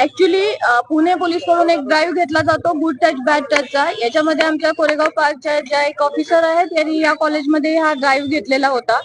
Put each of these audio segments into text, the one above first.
Actually Pune पोलीसकडून एक drive घेतला जातो गुड टच बॅड टचचा याच्यामध्ये आमच्या कोरेगाव पार्कच्या ज्या एक ऑफिसर आहेत यांनी या कॉलेजमध्ये हा ड्राईव्ह घेतलेला होता.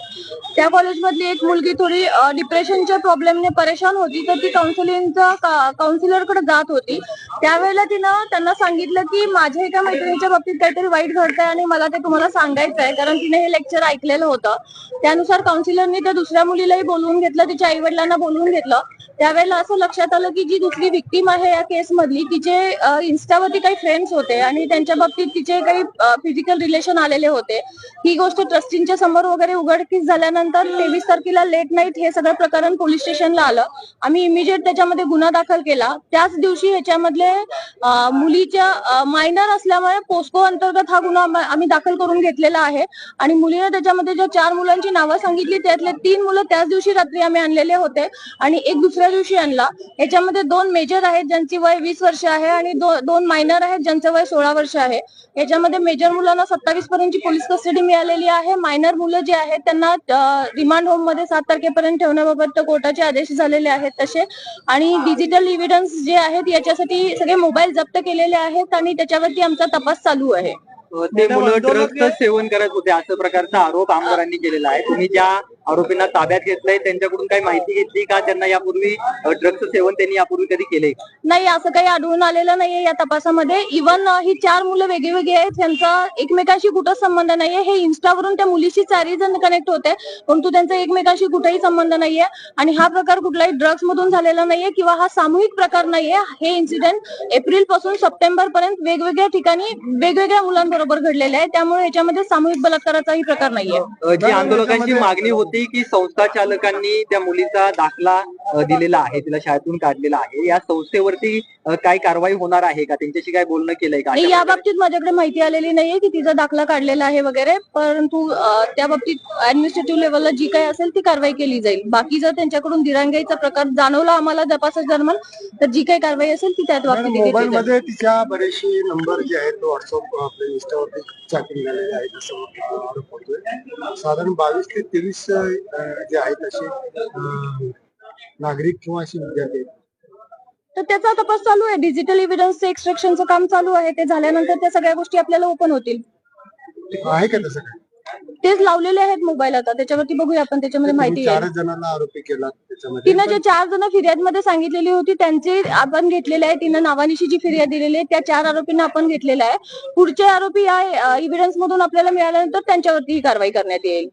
त्या कॉलेजमधली एक मुलगी थोडी डिप्रेशनच्या प्रॉब्लेमने परेशान होती तर ती काउन्सिलिंगचा काउन्सिलरकडे जात होती. त्यावेळेला तिनं त्यांना सांगितलं की माझ्या एका मैत्रिणीच्या बाबतीत काहीतरी वाईट घडतंय आणि मला ते तुम्हाला सांगायचं आहे. कारण तिने हे लेक्चर ऐकलेलं होतं. त्यानुसार काउन्सिलरनी त्या दुसऱ्या मुलीलाही बोलवून घेतलं तिच्या आई वडिलांना बोलवून घेतलं. त्यावेळेला असं लक्षात आलं की जी दुसरी विक्टीम आहे या केस मधली तिचे इन्स्टावरती काही फ्रेंड्स होते आणि त्यांच्या बाबतीत तिचे काही फिजिकल रिलेशन आलेले होते. ही गोष्ट ट्रस्टींच्या समोर वगैरे उघडकीस झाल्यानंतर तेवीस तारखेला लेट नाईट हे सगळं प्रकरण पोलीस स्टेशनला आलं. आम्ही इमिजिएट त्याच्यामध्ये गुन्हा दाखल केला. त्याच दिवशी ह्याच्यामधले मुलीच्या मायनर असल्यामुळे पोस्को अंतर्गत हा गुन्हा आम्ही दाखल करून घेतलेला आहे. आणि मुलीने त्याच्यामध्ये ज्या चार मुलांची नावं सांगितली त्यातले तीन मुलं त्याच दिवशी रात्री आम्ही आणलेले होते आणि एक दुसऱ्या दिवशी आणला. याच्यामध्ये दोन मेजर आहेत ज्यांची वय वीस वर्ष आहे आणि दो- दोन मायनर आहेत ज्यांचं वय सोळा वर्ष आहे. याच्यामध्ये मेजर मुलांना सत्तावीस पर्यंतची पोलीस कस्टडी मिळालेली आहे. मायनर मुलं जे आहेत त्यांना रिमांड होममध्ये सात तारखेपर्यंत ठेवण्याबाबत कोर्टाचे आदेश झालेले आहेत तसे. आणि डिजिटल इव्हिडन्स जे आहेत याच्यासाठी सगळे मोबाईल जप्त केलेले आहेत आणि त्याच्यावरती आमचा तपास चालू आहे. ते मुलं ड्रग्जचं सेवन करत होते. असं प्रकारचा आरोप आमदारांनी केलेला आहे. तुम्ही ज्या आरोपींना ताब्यात घेतलंय. त्यांच्याकडून काही माहिती घेतली का? त्यांना यापूर्वी ड्रग्जचं सेवन त्यांनी यापूर्वी कधी केले नाही असं काही आढळून आलेलं नाहीये या तपासामध्ये. इव्हन ही चार मुलं वेगळी वेगळी आहेत. त्यांचा एकमेकांशी कुठंच संबंध नाहीये. हे इन्स्टावरून त्या मुलीशी चारही जण कनेक्ट होते. परंतु त्यांचा एकमेकांशी कुठेही संबंध नाहीये. आणि हा प्रकार कुठलाही ड्रग्ज मधून झालेला नाहीये किंवा हा सामूहिक प्रकार नाहीये. हे इन्सिडेंट एप्रिलपासून सप्टेंबर पर्यंत वेगवेगळ्या ठिकाणी वेगवेगळ्या मुलांबरोबर घडलेले आहे. त्यामुळे याच्यामध्ये सामूहिक बलात्काराचाही प्रकार नाहीये. जी आंदोलकांची मागणी होती की संस्था चालकांनी त्या मुलीचा दाखला दिलेला आहे तिला शाळेतून काढलेला आहे या संस्थेवरती काय कारवाई होणार आहे का त्यांच्याशी काय बोलणं केलंय का या? बाबतीत माझ्याकडे माहिती आलेली नाहीये की तिचा दाखला काढलेला आहे वगैरे परंतु त्या बाबतीत ऍडमिनिस्ट्रेटिव्ह लेवलला जी काही असेल ती कारवाई केली जाईल बाकी जर त्यांच्याकडून दिरांगाईचा प्रकार जाणवला आम्हाला तपासा दरम्यान तर जी काही कारवाई असेल ती त्यात बाबतीत मोबाईल. मध्ये तिच्या बरेचसे नंबर जे आहेत तो व्हॉट्सअप आपल्या इंस्टावरती चॅटिंग झालेले आहेत असं आरोप होतोय साधारण बावीस ते तेवीस जे आहेत असे नागरिक किंवा असे विद्यार्थी. तर त्याचा तपास चालू आहे. डिजिटल इव्हिडन्सचं एक्स्ट्रॅक्शनचं काम चालू आहे. ते झाल्यानंतर त्या सगळ्या गोष्टी आपल्याला ओपन होतील. आहे का तसं काय? तेच लावलेले आहेत मोबाईल आता. त्याच्यावरती बघूया आपण त्याच्यामध्ये माहिती चारच जणांना आरोपी केला त्याच्यामध्ये. तिनं जे चार जण फिर्यादमध्ये सांगितलेली होती त्यांचे आपण घेतलेले आहे. तिनं नावानिशी जी फिर्याद दिलेली आहे त्या चार आरोपींना आपण घेतलेला आहे. पुढचे आरोपी या इव्हिडन्स मधून आपल्याला मिळाल्यानंतर त्यांच्यावरती ही कारवाई करण्यात येईल.